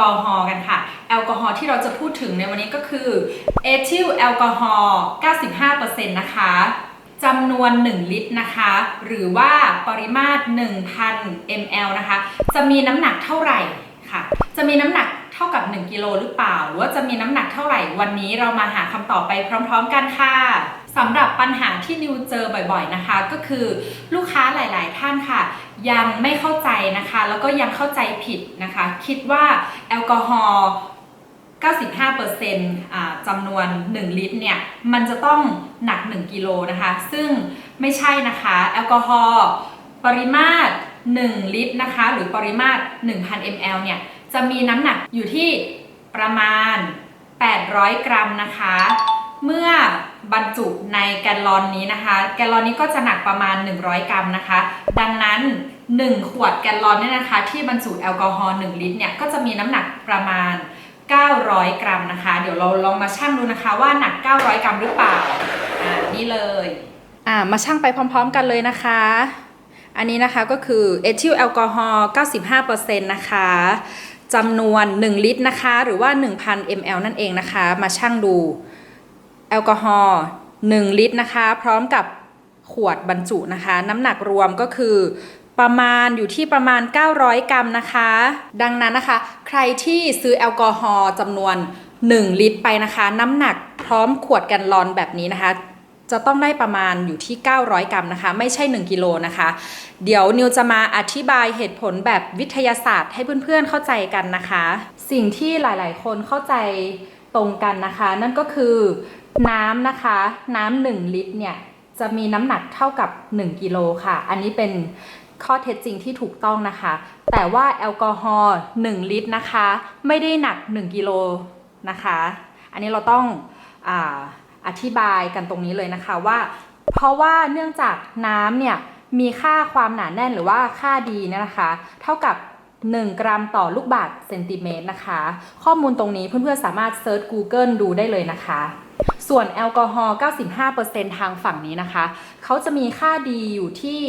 กอฮอล์กันค่ะ แอลกอฮอล์ที่เราจะพูดถึงในวันนี้ก็คือเอทิลแอลกอฮอล์ 95%นะคะจำนวน 1 ลิตรนะคะ หรือว่าปริมาตร 1,000 ml นะคะ จะมีน้ำหนักเท่าไหร่ค่ะ จะมีน้ำหนักเท่ากับ 1 กิโลหรือเปล่า หรือว่าจะมีน้ำหนักเท่าไหร่วันนี้เรามาหาคำตอบไปพร้อม ๆ กันค่ะ สำหรับปัญหาที่นิวเจอบ่อยๆนะคะ ก็คือลูกค้าหลายๆ ท่านค่ะ ยังไม่เข้าใจนะคะ แล้วก็ยังเข้าใจผิดนะคะ คิดว่าแอลกอฮอล์95%อ่าจำนวน 1 ลิตรเนี่ย มันจะต้องหนัก 1 กิโลนะคะ ซึ่งไม่ใช่นะคะ แอลกอฮอล์ปริมาตร 1 ลิตรนะคะ หรือปริมาตร 1,000 ml เนี่ย จะมีน้ำหนักอยู่ที่ประมาณ 800 กรัมนะคะ เมื่อบรรจุในแกลลอนนี้นะคะ แกลลอนนี้ก็จะหนักประมาณ 100 กรัมนะคะ ดังนั้น 1 ขวดแกลลอนเนี่ยนะคะ ที่บรรจุแอลกอฮอล์1ลิตรเนี่ยก็จะมีน้ำหนักประมาณ 900 กรัมนะคะ เดี๋ยวเราลองมาชั่งดูนะคะว่าหนัก 900 กรัมหรือเปล่าอ่านี่เลยอ่ามาชั่งไปพร้อม ๆ กันเลยนะคะ อันนี้นะคะก็คือเอทิลแอลกอฮอล์95%นะคะจำนวน 1 ลิตรนะคะ หรือว่า 1,000 ml นั่นเองนะคะ มาชั่งดู แอลกอฮอล์1ลิตรนะคะ พร้อมกับขวดบรรจุนะคะ น้ำหนักรวมก็คือประมาณอยู่ที่ประมาณ 900 กรัมนะคะ ดังนั้นนะคะ ใครที่ซื้อแอลกอฮอล์จำนวน 1 ลิตรไปนะคะ น้ำหนักพร้อมขวดกันลอนแบบนี้นะคะ จะต้องได้ประมาณอยู่ที่ 900 กรัมนะคะ ไม่ใช่ 1 กิโลนะคะ เดี๋ยวนิวจะมาอธิบายเหตุผลแบบวิทยาศาสตร์ให้เพื่อนๆเข้าใจกันนะคะ สิ่งที่หลายๆ คนเข้าใจตรงกันนะคะ นั่นก็คือ น้ำนะคะ น้ำหนึ่งลิตรเนี่ยจะมีน้ำหนักเท่ากับ 1กิโลค่ะ อันนี้เป็นข้อเท็จจริงที่ถูกต้องนะคะ แต่ว่าแอลกอฮอล์1ลิตรนะคะ ไม่ได้หนัก 1กิโลนะคะ อันนี้เราต้องออธิบายกันตรงนี้เลยนะคะว่า เพราะว่าเนื่องจากน้ำเนี่ยมีค่าความหนาแน่นหรือว่าค่าดีเนี่ยนะคะ เท่ากับ 1 กรัมต่อลูกบาศก์เซนติเมตรนะคะ ข้อมูลตรงนี้เพื่อนๆสามารถเซิร์ช Google ดูได้เลยนะคะ ส่วนแอลกอฮอล์ 95%ทางฝั่งนี้นะคะ เขาจะมีค่าดีอยู่ที่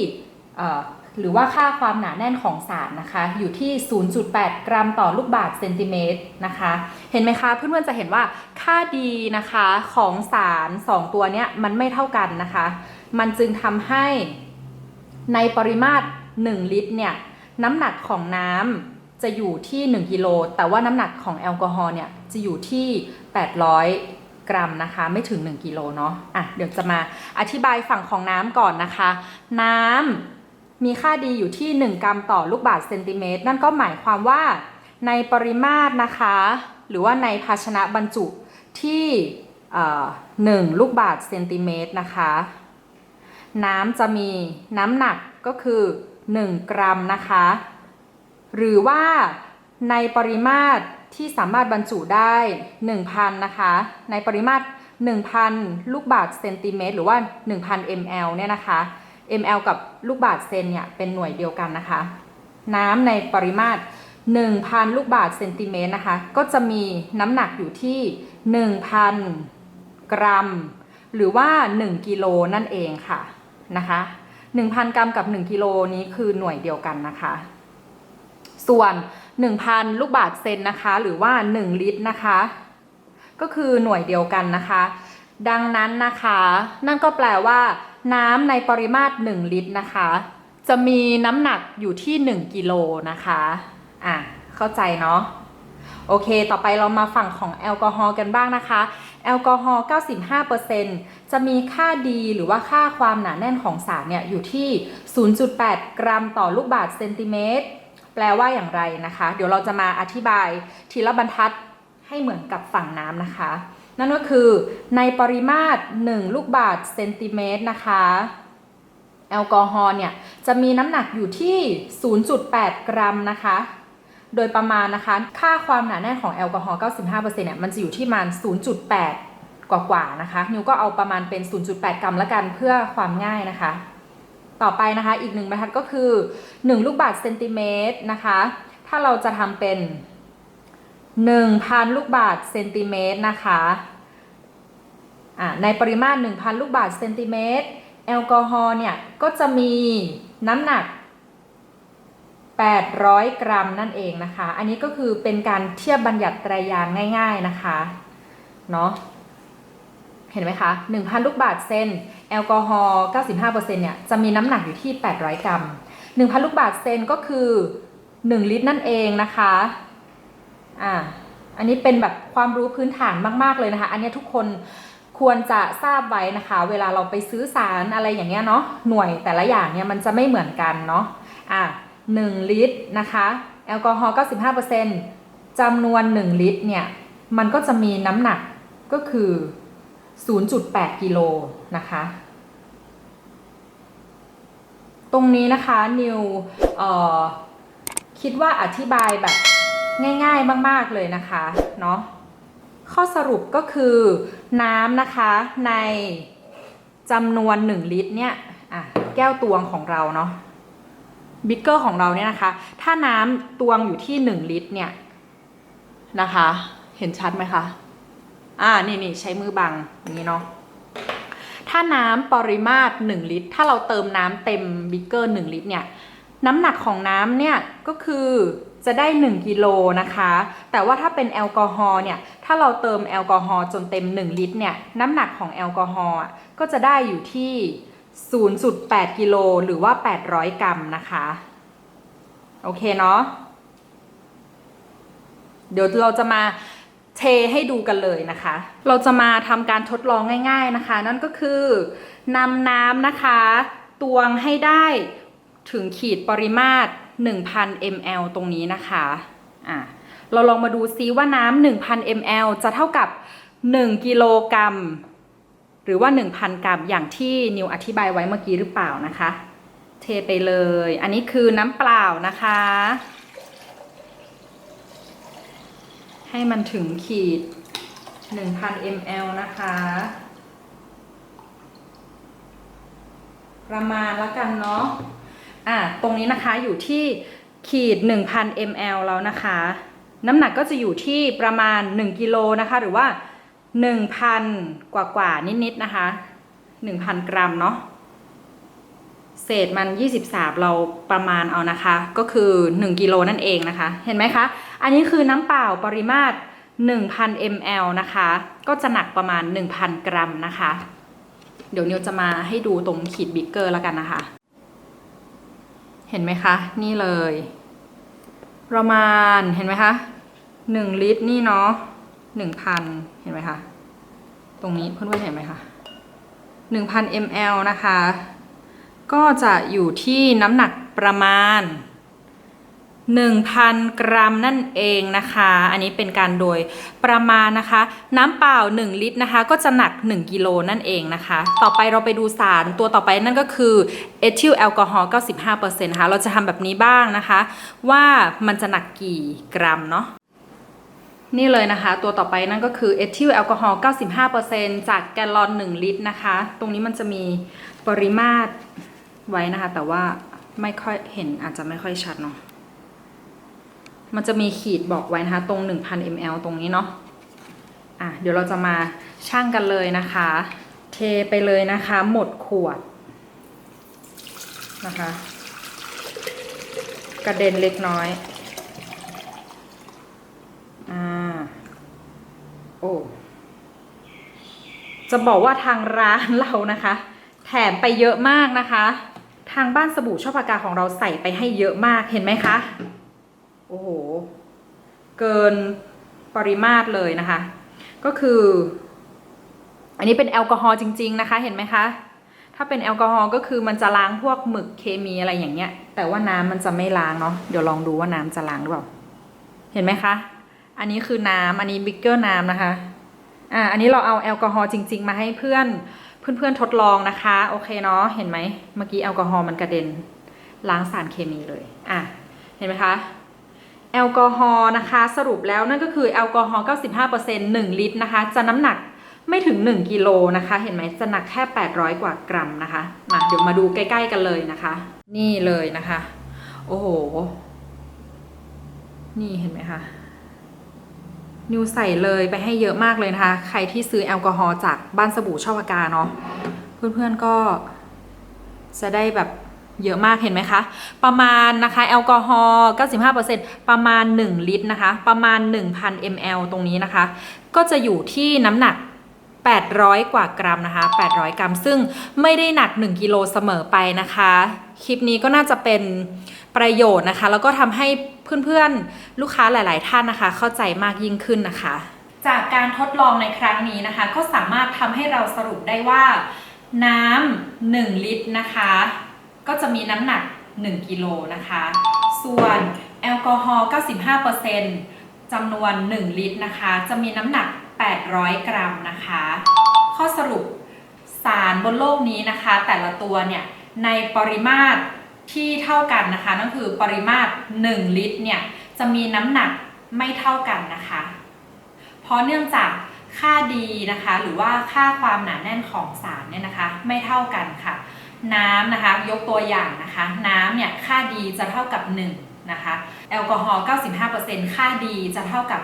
หรือว่าค่าความหนาแน่นของสารนะคะ อยู่ที่ 0.8 กรัมต่อลูกบาศก์เซนติเมตรนะคะ เห็นไหมคะ เพื่อนๆจะเห็นว่าค่าดีนะคะของสาร 2 ตัวเนี้ยมันไม่เท่ากันนะคะ มันจึงทำให้ในปริมาตร 1 ลิตรเนี่ยน้ำหนักของน้ำจะอยู่ที่ 1 กิโล แต่ว่าน้ำหนักของแอลกอฮอล์เนี่ยจะอยู่ที่ 800 กรัมนะคะ ไม่ถึง 1กิโลเนาะอะเดี๋ยวจะมาอธิบายฝั่งของน้ำก่อนนะคะ น้ำมีค่าดีอยู่ที่ 1 กรัมต่อลูกบาศก์เซนติเมตรนั่นก็หมายความว่าในปริมาตรนะคะ หรือว่าในภาชนะบรรจุที่เอ่อ1ลูกบาศก์เซนติเมตรนะคะ น้ำจะมีน้ำหนักก็คือ 1 กรัมนะคะ หรือว่าในปริมาตร ที่สามารถบรรจุได้ 1,000 นะคะ ในปริมาตร 1,000 ลูกบาศก์เซนติเมตรหรือว่า 1,000 ml เนี่ยนะคะ ml กับลูกบาศก์เซนเนี่ยเป็นหน่วยเดียวกันนะคะ น้ำในปริมาตร 1,000 ลูกบาศก์เซนติเมตรนะคะ ก็จะมีน้ำหนักอยู่ที่ 1,000 กรัม หรือว่า 1 กิโลนั่นเองค่ะนะคะ 1,000 กรัมกับ 1 กิโลนี้คือหน่วยเดียวกันนะคะ ส่วน 1,000 ลูกบาศก์เซนนะคะ หรือว่า 1 ลิตรนะคะ ก็คือหน่วยเดียวกันนะคะ ดังนั้นนะคะ นั่นก็แปลว่า น้ำในปริมาตร 1 ลิตรนะคะ จะมีน้ำหนักอยู่ที่ 1 กิโลนะคะอะเข้าใจเนาะโอเค ต่อไปเรามาฝั่งของแอลกอฮอล์กันบ้างนะคะ แอลกอฮอล์ 95%จะมีค่าดีหรือว่าค่าความหนาแน่นของสารเนี่ยอยู่ที่ 0.8 กรัมต่อลูกบาศก์เซนติเมตร แปลว่าอย่างไรนะคะ เดี๋ยวเราจะมาอธิบายทีละบรรทัดให้เหมือนกับฝั่งน้ำนะคะ นั่นก็คือในปริมาตร 1 ลูกบาศก์เซนติเมตรนะคะ แอลกอฮอล์เนี่ยจะมีน้ำหนักอยู่ที่ 0.8 กรัมนะคะ โดยประมาณนะคะ ค่าความหนาแน่นของแอลกอฮอล์ 95%เนี่ยมันจะอยู่ที่ประมาณ 0.8 กว่าๆนะคะ นิวก็เอาประมาณเป็น 0.8 กรัมละกันเพื่อความง่ายนะคะ ต่อไปนะคะ อีกหนึ่งบรรทัดก็คือ 1 ลูกบาศก์เซนติเมตรนะคะ ถ้าเราจะทำเป็น 1,000 ลูกบาศก์เซนติเมตรนะคะในปริมาตร 1,000 ลูกบาศก์เซนติเมตรแอลกอฮอล์เนี่ย ก็จะมีน้ำหนัก 800 กรัมนั่นเองนะคะ อันนี้ก็คือเป็นการเทียบบัญญัติไตรยางง่าย ๆนะคะ เนาะ เห็นไหมคะ 1,000 ลูกบาทเซนแอลกอฮอล์95%เนี่ยจะมีน้ำหนักอยู่ที่ 800 กรัม 1,000 ลูกบาทเซนก็คือ 1 ลิตรนั่นเองนะคะอ่าอันนี้เป็นแบบความรู้พื้นฐานมาก ๆ เลยนะคะ อันนี้ทุกคนควรจะทราบไว้นะคะ เวลาเราไปซื้อสารอะไรอย่างเงี้ยเนาะหน่วยแต่ละอย่างเนี่ยมันจะไม่เหมือนกันเนาะอะ1ลิตรนะคะแอลกอฮอล์95%จำนวน 1 ลิตรเนี่ยมันก็จะมีน้ำหนักก็คือ 0.8 กิโลนะคะ ตรงนี้นะคะนิวคิดว่าอธิบายแบบง่ายๆมาก ๆ เลยนะคะเนาะข้อสรุปก็คือน้ำนะคะในจำนวน 1 ลิตรเนี่ยแก้วตวงของเราเนาะบิ๊กเกอร์ของเราเนี่ยนะคะ ถ้าน้ำตวงอยู่ที่ 1 ลิตรเนี่ยนะคะ เห็นชัดไหมคะ อ่านี่นี่ใช้มือบังอย่างนี้เนาะถ้าน้ำปริมาตร 1 ลิตร ถ้าเราเติมน้ำเต็มบิ๊กเกอร์1ลิตรเนี่ยน้ำหนักของน้ำเนี่ยก็คือจะได้ 1กิโลนะคะ แต่ว่าถ้าเป็นแอลกอฮอล์เนี่ย ถ้าเราเติมแอลกอฮอล์จนเต็ม 1 ลิตรเนี่ย น้ำหนักของแอลกอฮอล์ก็จะได้อยู่ที่ 0.8 กิโลหรือว่า 800 กรัมนะคะ โอเคเนาะ เดี๋ยวเราจะมา เทให้ดูกันเลยนะคะ เราจะมาทำการทดลองง่าย ๆนะคะ นั่นก็คือนำน้ำนะคะ ตวงให้ได้ถึงขีดปริมาตร 1,000 ml ตรงนี้นะคะอะเราลองมาดูซิว่าน้ำ1,000 ml จะเท่ากับ 1 กิโลกรัม หรือว่า 1,000 กรัมอย่างที่นิวอธิบายไว้เมื่อกี้หรือเปล่านะคะ เทไปเลย อันนี้คือน้ำเปล่านะคะ ให้มันถึงขีด 1,000 ml นะคะ ประมาณละกันเนาะอะตรงนี้นะคะอยู่ที่ขีด 1,000 ml แล้วนะคะ น้ำหนักก็จะอยู่ที่ประมาณ 1กิโลนะคะ หรือว่า 1,000 กว่ากว่านิดๆนะคะ 1,000 กรัมเนาะเศษมัน 23 เราประมาณเอานะคะ ก็คือ 1กิโลนั่นเองนะคะ เห็นไหมคะ อันนี้คือน้ำเปล่าปริมาตร 1,000 ml นะคะ ก็จะหนักประมาณ 1,000 กรัมนะคะ เดี๋ยวนิวจะมาให้ดูตรงขีดบิ๊กเกอร์แล้วกันนะคะ เห็นไหมคะ นี่เลย ประมาณเห็นไหมคะ1ลิตรนี่เนาะ1,000 เห็นไหมคะ ตรงนี้เพื่อนๆเห็นไหมคะ1,000 ml นะคะ ก็จะอยู่ที่น้ำหนักประมาณ 1,000 กรัมนั่นเองนะคะ อันนี้เป็นการโดยประมาณนะคะ น้ำเปล่า 1 ลิตรนะคะ ก็จะหนัก 1กิโลนั่นเองนะคะ ต่อไปเราไปดูสารตัวต่อไปนั่นก็คือเอทิลแอลกอฮอล์95%นะคะเราจะทำแบบนี้บ้างนะคะ ว่ามันจะหนักกี่กรัมเนาะนี่เลยนะคะ ตัวต่อไปนั่นก็คือเอทิลแอลกอฮอล์95%จากแกลลอน 1 ลิตรนะคะ ตรงนี้มันจะมีปริมาตรไว้นะคะ แต่ว่าไม่ค่อยเห็นอาจจะไม่ค่อยชัดเนาะ มันจะมีขีดบอกไว้นะคะ ตรง 1,000 ml ตรงนี้เนาะอะเดี๋ยวเราจะมาชั่งกันเลยนะคะ เทไปเลยนะคะ หมดขวดนะคะ กระเด็นเล็กน้อยอ่าโอ้จะบอกว่าทางร้านเรานะคะ แถมไปเยอะมากนะคะ ทางบ้านสบู่ชอบปากกาของเราใส่ไปให้เยอะมากเห็นไหมคะ โอ้โห เกินปริมาตรเลยนะคะ ก็คือ อันนี้เป็นแอลกอฮอล์จริง ๆ นะคะ เห็นไหมคะ ถ้าเป็นแอลกอฮอล์ก็คือมันจะล้างพวกหมึกเคมีอะไรอย่างเงี้ย แต่ว่าน้ำมันจะไม่ล้างเนาะ เดี๋ยวลองดูว่าน้ำจะล้างหรือเปล่า เห็นไหมคะ อันนี้คือน้ำอันนี้บิ๊กเกอร์น้ำนะคะ อ่า อันนี้เราเอาแอลกอฮอล์จริง ๆ มาให้เพื่อนเพื่อนๆทดลองนะคะ โอเคเนาะ เห็นไหม เมื่อกี้แอลกอฮอล์มันกระเด็นล้างสารเคมีเลย อะ เห็นไหมคะ แอลกอฮอล์นะคะ สรุปแล้วนั่นก็คือแอลกอฮอล์95% 1 ลิตรนะคะ จะน้ำหนักไม่ถึง 1 กิโลนะคะ เห็นไหมจะหนักแค่ 800 กว่ากรัมนะคะมาเดี๋ยวมาดูใกล้ ๆ กันเลยนะคะ นี่เลยนะคะ โอ้โห นี่เห็นไหมคะนิวใส่เลยไปให้เยอะมากเลยนะคะ ใครที่ซื้อแอลกอฮอล์จากบ้านสบู่ช่อปากาเนาะเพื่อนๆก็จะได้แบบ เยอะมากเห็นไหมคะ ประมาณนะคะแอลกอฮอล์95%ประมาณ 1 ลิตรนะคะ ประมาณ 1,000 ml ตรงนี้นะคะ ก็จะอยู่ที่น้ำหนัก 800 กว่ากรัมนะคะ 800 กรัม ซึ่งไม่ได้หนัก 1 กิโลเสมอไปนะคะ คลิปนี้ก็น่าจะเป็นประโยชน์นะคะ แล้วก็ทำให้เพื่อนๆ ลูกค้าหลาย ๆ ท่านนะคะ เข้าใจมากยิ่งขึ้นนะคะ จากการทดลองในครั้งนี้นะคะ ก็สามารถทำให้เราสรุปได้ว่าน้ำ1ลิตรนะคะ ก็จะมีน้ำหนัก 1 กิโลนะคะ ส่วนแอลกอฮอล์95%จำนวน 1 ลิตรนะคะ จะมีน้ำหนัก 800 กรัมนะคะ ข้อสรุปสารบนโลกนี้นะคะ แต่ละตัวเนี่ยในปริมาตรที่เท่ากันนะคะนั่นคือปริมาตร 1 ลิตรเนี่ยจะมีน้ำหนักไม่เท่ากันนะคะ เพราะเนื่องจากค่าดีนะคะ หรือว่าค่าความหนาแน่นของสารเนี่ยนะคะ ไม่เท่ากันค่ะ น้ำนะคะ ยกตัวอย่างนะคะ น้ำเนี่ยค่าดีจะเท่ากับ 1 นะคะ แอลกอฮอล์ 95%ค่าดีจะเท่ากับ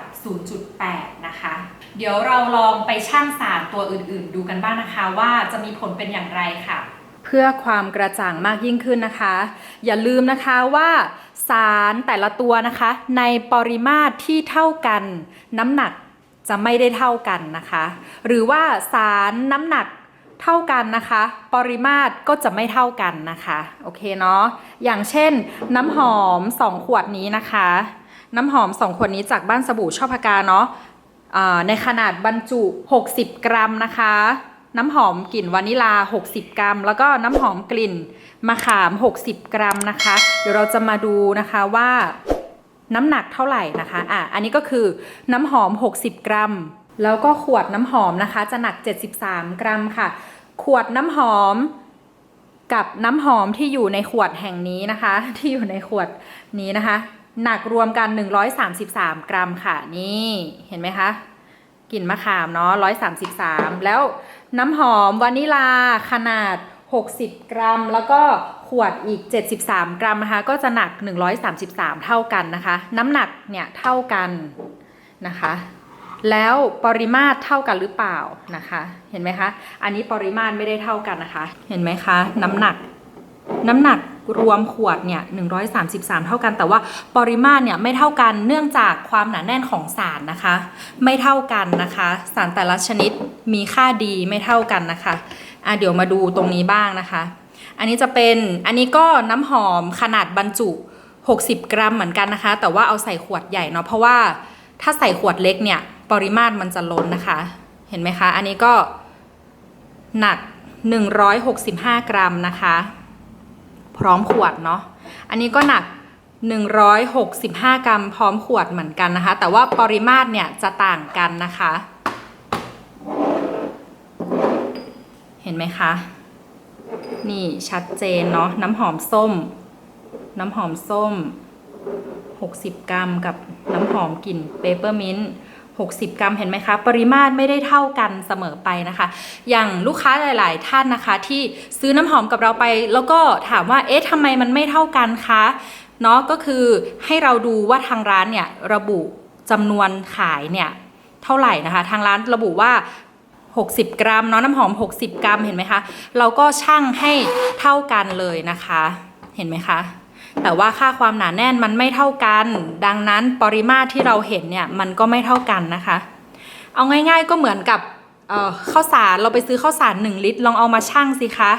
0.8 นะคะ เดี๋ยวเราลองไปชั่งสารตัวอื่นๆ ดูกันบ้างนะคะว่าจะมีผลเป็นอย่างไรค่ะ เพื่อความกระจ่างมากยิ่งขึ้นนะคะ อย่าลืมนะคะว่าสารแต่ละตัวนะคะ ในปริมาตรที่เท่ากัน น้ำหนักจะไม่ได้เท่ากันนะคะ หรือว่าสารน้ำหนัก เท่ากันนะคะ ปริมาตรก็จะไม่เท่ากันนะคะ โอเคเนาะ อย่างเช่น น้ำหอม 2 ขวดนี้นะคะ น้ำหอม 2 ขวดนี้จากบ้านสบู่ชอบพากาเนาะในขนาดบรรจุ 60 กรัมนะคะ น้ำหอมกลิ่นวานิลา 60 กรัม แล้วก็น้ำหอมกลิ่นมะขาม 60 กรัมนะคะ เดี๋ยวเราจะมาดูนะคะว่าน้ำหนักเท่าไหร่นะคะ อะ อันนี้ก็คือน้ำหอม 60 กรัม แล้วก็ขวดน้ำหอมนะคะ จะหนัก 73 กรัมค่ะ ขวดน้ำหอมกับน้ำหอมที่อยู่ในขวดแห่งนี้นะคะ ที่อยู่ในขวดนี้นะคะ หนักรวมกัน 133 กรัมค่ะ นี่เห็นไหมคะกลิ่นมะขามเนาะ133 แล้วน้ำหอมวานิลาขนาด 60 กรัม แล้วก็ขวดอีก 73 กรัมนะคะ ก็จะหนัก 133 เท่ากันนะคะ น้ำหนักเนี่ยเท่ากันนะคะ แล้วปริมาตรเท่ากันหรือเปล่านะคะ เห็นไหมคะ อันนี้ปริมาตรไม่ได้เท่ากันนะคะ เห็นไหมคะ น้ำหนัก น้ำหนักรวมขวดเนี่ย133 เท่ากัน แต่ว่าปริมาตรเนี่ยไม่เท่ากัน เนื่องจากความหนาแน่นของสารนะคะ ไม่เท่ากันนะคะ สารแต่ละชนิดมีค่าดีไม่เท่ากันนะคะอะเดี๋ยวมาดูตรงนี้บ้างนะคะ อันนี้จะเป็น อันนี้ก็น้ำหอมขนาดบรรจุ 60 กรัมเหมือนกันนะคะ แต่ว่าเอาใส่ขวดใหญ่เนาะ เพราะว่าถ้าใส่ขวดเล็กเนี่ย ปริมาตรมันจะล้นนะคะ เห็นไหมคะ อันนี้ก็หนัก 165 กรัมนะคะ พร้อมขวดเนาะ อันนี้ก็หนัก 165 กรัม พร้อมขวดเหมือนกันนะคะ แต่ว่าปริมาตรเนี่ยจะต่างกันนะคะ เห็นไหมคะ นี่ชัดเจนเนาะ น้ำหอมส้ม น้ำหอมส้ม 60 กรัมกับน้ำหอมกลิ่นเปเปอร์มินต์ 60 กรัมเห็นไหมคะ ปริมาตรไม่ได้เท่ากันเสมอไปนะคะ อย่างลูกค้าหลาย ๆ ท่านนะคะ ที่ซื้อน้ำหอมกับเราไป แล้วก็ถามว่าเอ๊ะทำไมมันไม่เท่ากันคะเนาะก็คือให้เราดูว่าทางร้านเนี่ยระบุจำนวนขายเนี่ยเท่าไหร่นะคะ ทางร้านระบุว่า 60 กรัมเนาะน้ำหอม 60 กรัมเห็นไหมคะ เราก็ชั่งให้เท่ากันเลยนะคะ เห็นไหมคะ แต่ว่าค่าความหนาแน่นมันไม่เท่ากัน ดังนั้นปริมาตรที่เราเห็นเนี่ยมันก็ไม่เท่ากันนะคะ เอาง่าย ๆก็เหมือนกับข้าวสารเราไปซื้อข้าวสาร 1 ลิตร ลองเอามาชั่งสิคะ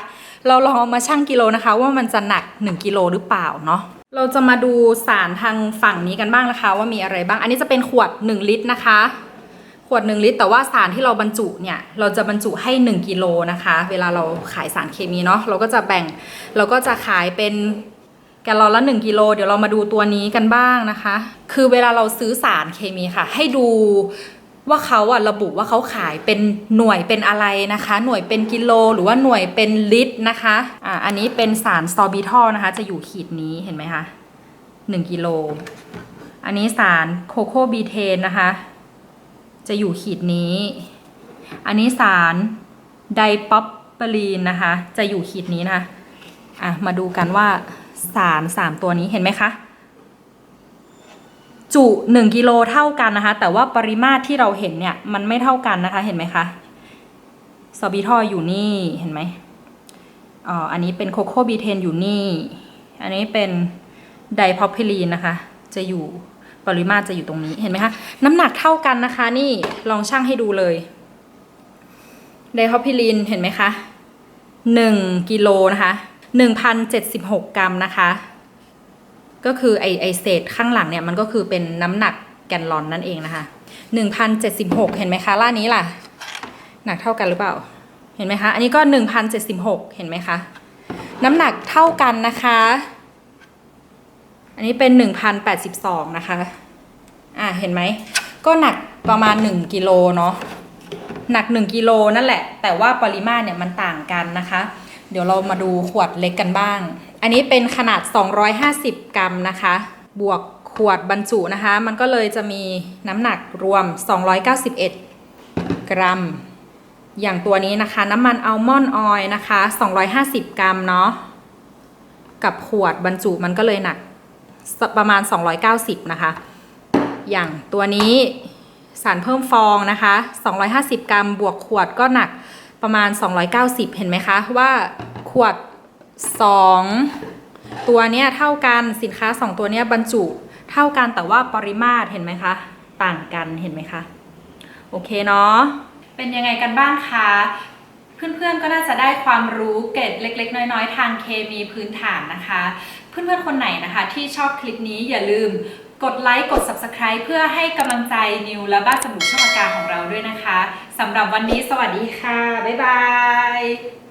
เราลองเอามาชั่งกิโลนะคะ ว่ามันจะหนัก 1 กิโลหรือเปล่าเนาะเราจะมาดูสารทางฝั่งนี้กันบ้างนะคะ ว่ามีอะไรบ้าง อันนี้จะเป็นขวด 1 ลิตรนะคะ ขวด 1 ลิตร แต่ว่าสารที่เราบรรจุเนี่ยเราจะบรรจุให้ 1 กิโลนะคะ เวลาเราขายสารเคมีเนาะเราก็จะแบ่งเราก็จะขายเป็น แกลลอนละ 1 กิโล เดี๋ยวเรามาดูตัวนี้กันบ้างนะคะ คือเวลาเราซื้อสารเคมีค่ะ ให้ดูว่าเขาอะระบุว่าเขาขายเป็นหน่วยเป็นอะไรนะคะ หน่วยเป็นกิโลหรือว่าหน่วยเป็นลิตรนะคะอ่าอันนี้เป็นสารซอบิทอลนะคะ จะอยู่ขีดนี้เห็นไหมคะ1กิโล อันนี้สารโคโคบีเทนนะคะ จะอยู่ขีดนี้ อันนี้สารไดป๊อปเปอรีนนะคะ จะอยู่ขีดนี้นะคะอะมาดูกันว่า สารสามตัวนี้เห็นไหมคะจุ 1 กิโลเท่ากันนะคะ แต่ว่าปริมาตรที่เราเห็นเนี่ยมันไม่เท่ากันนะคะเห็นไหมคะซอบิทออยู่นี่เห็นไหมอ๋ออันนี้เป็นโคโคบีเทนอยู่นี่ อันนี้เป็นไดพอพิลีนนะคะ จะอยู่ปริมาตรจะอยู่ตรงนี้เห็นไหมคะ น้ำหนักเท่ากันนะคะ นี่ลองชั่งให้ดูเลยไดพอพิลีนเห็นไหมคะหนึ่งกิโลนะคะ หนึ่งพันเจ็ดสิบหกกรัมนะคะ ก็คือไอไอเศษข้างหลังเนี่ยมันก็คือเป็นน้ำหนักแกนลอนนั่นเองนะคะหนึ่งพันเจ็ดสิบหกเห็นไหมคะล่านี้ล่ะ หนักเท่ากันหรือเปล่า เห็นไหมคะ อันนี้ก็หนึ่งพันเจ็ดสิบหกเห็นไหมคะ น้ำหนักเท่ากันนะคะ อันนี้เป็นหนึ่งพันแปดสิบสองนะคะ อ่าเห็นไหม ก็หนักประมาณหนึ่งกิโลเนาะ หนักหนึ่งกิโลนั่นแหละ แต่ว่าปริมาตรเนี่ยมันต่างกันนะคะ เดี๋ยวเรามาดูขวดเล็กกันบ้าง อันนี้เป็นขนาด 250 กรัมนะคะ บวกขวดบรรจุนะคะ มันก็เลยจะมีน้ำหนักรวม 291 กรัม อย่างตัวนี้นะคะ น้ำมันอัลมอนด์ออยล์นะคะ 250 กรัมเนาะ กับขวดบรรจุมันก็เลยหนักประมาณ 290 นะคะ อย่างตัวนี้สารเพิ่มฟองนะคะ 250 กรัม บวกขวดก็หนัก ประมาณ 290 เห็นไหมคะ ว่าขวด 2 ตัวเนี้ยเท่ากันสินค้า 2 ตัวเนี้ยบรรจุเท่ากันแต่ว่าปริมาตรเห็นไหมคะ ต่างกันเห็นไหมคะ โอเคเนาะเป็นยังไงกันบ้างคะเพื่อนๆ ก็น่าจะได้ความรู้เกร็ดเล็ก ๆ น้อย ๆ ทางเคมีพื้นฐานนะคะ เพื่อนๆ คนไหนนะคะ ที่ชอบคลิปนี้อย่าลืม กดไลค์ กด Subscribe เพื่อให้กำลังใจนิวและบ้านสมุทรช่องอากาศของเราด้วยนะคะสำหรับวันนี้สวัสดีค่ะ บ๊ายบาย